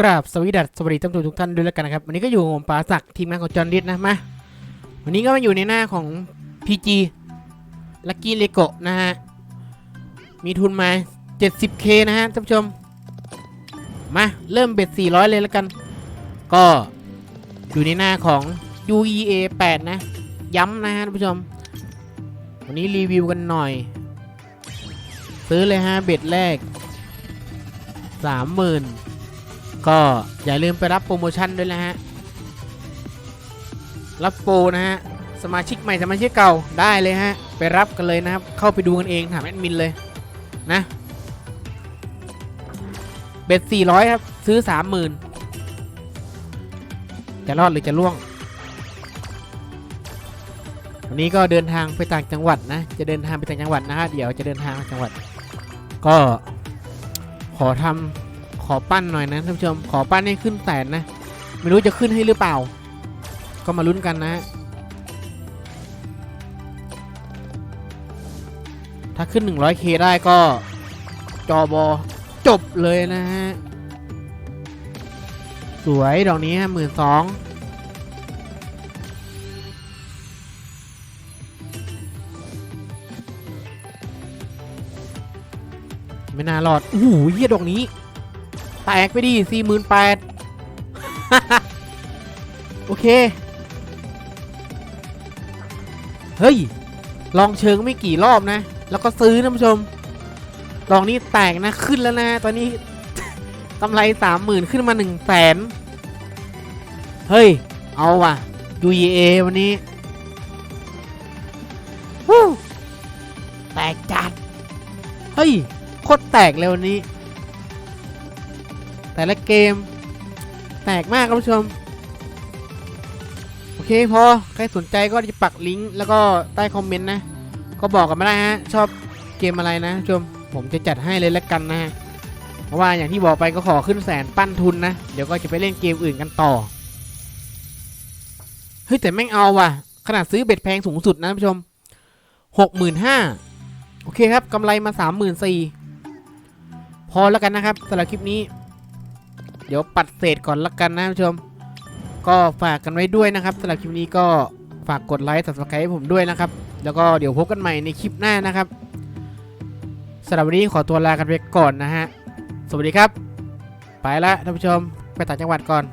กราบสวีดัสสวัสดีท่านผู้ชมทุกท่านด้วยแล้วกันนะครับ วันนี้ก็อยู่ผมปราศักดิ์ทีมงานของจอห์นดิสนะมาวันนี้ก็มาอยู่ในหน้าของ PG Lucky Lego นะฮะ มีทุนมา 70k นะฮะท่านผู้ชม มาเริ่มเบ็ด 400 เลยแล้วกัน ก็อยู่ในหน้าของ UEA 8 นะ ย้ำนะฮะท่านผู้ชม วันนี้รีวิวกันหน่อย ซื้อเลยฮะเบ็ดแรก 30,000 ก็อย่าลืมไปรับโปรโมชั่นด้วยนะฮะ รับโปรนะฮะ สมาชิกใหม่สมาชิกเก่าได้เลยฮะ ไปรับกันเลยนะครับ เข้าไปดูกันเองถามแอดมินเลยนะ เบ็ด400 ครับ ซื้อ 30,000 จะรอดหรือจะล่วง วันนี้ก็เดินทางไปต่างจังหวัดนะ จะเดินทางไปต่างจังหวัดนะฮะ เดี๋ยวจะเดินทางไปจังหวัด ก็ขอทำ ขอปั้นหน่อยนะท่านผู้ชม ขอปั้นให้ขึ้นแสนนะ ไม่รู้จะขึ้นให้หรือเปล่า ก็มาลุ้นกันนะฮะถ้าขึ้น 100k ได้ก็จอบอจบเลยนะฮะ สวยดอกนี้หมื่นสองไม่น่ารอดโอ้โหเฮียดอกนี้ แตกไปดิสี่หมื่นแปดโอเค เฮ้ย ลองเชิงไม่กี่รอบนะ แล้วก็ซื้อนะผู้ชม ลองนี้แตกนะขึ้นแล้วนะ ตอนนี้กำไรสามหมื่นขึ้นมาหนึ่งแสนเฮ้ย เอาว่ะ UEA วันนี้แตกจัด เฮ้ย โคตรแตกเลยวันนี้ แต่ละเกม แตกมากครับผู้ชม โอเคพอ ใครสนใจก็จะปักลิงก์แล้วก็ใต้คอมเมนต์นะ ก็บอกกันมาได้ฮะ ชอบเกมอะไรนะผู้ชม ผมจะจัดให้เลยแล้วกันนะเพราะว่าอย่างที่บอกไปก็ขอขึ้นแสนปั้นทุนนะ เดี๋ยวก็จะไปเล่นเกมอื่นกันต่อ เฮ้ยแต่แม่งเอาว่ะ ขนาดซื้อเบ็ดแพงสูงสุดนะผู้ชมหกหมื่นห้าโอเคครับกำไรมาสามหมื่นสี่พอแล้วกันนะครับสำหรับคลิปนี้ เดี๋ยวปัดเศษก่อนละกันนะผู้ชม ก็ฝากกันไว้ด้วยนะครับสำหรับคลิปนี้ก็ฝากกดไลค์ subscribe ให้ผมด้วยนะครับ แล้วก็เดี๋ยวพบกันใหม่ในคลิปหน้านะครับสำหรับวันนี้ขอตัวลากันไปก่อนนะฮะ สวัสดีครับ ไปละท่านผู้ชม ไปต่างจังหวัดก่อน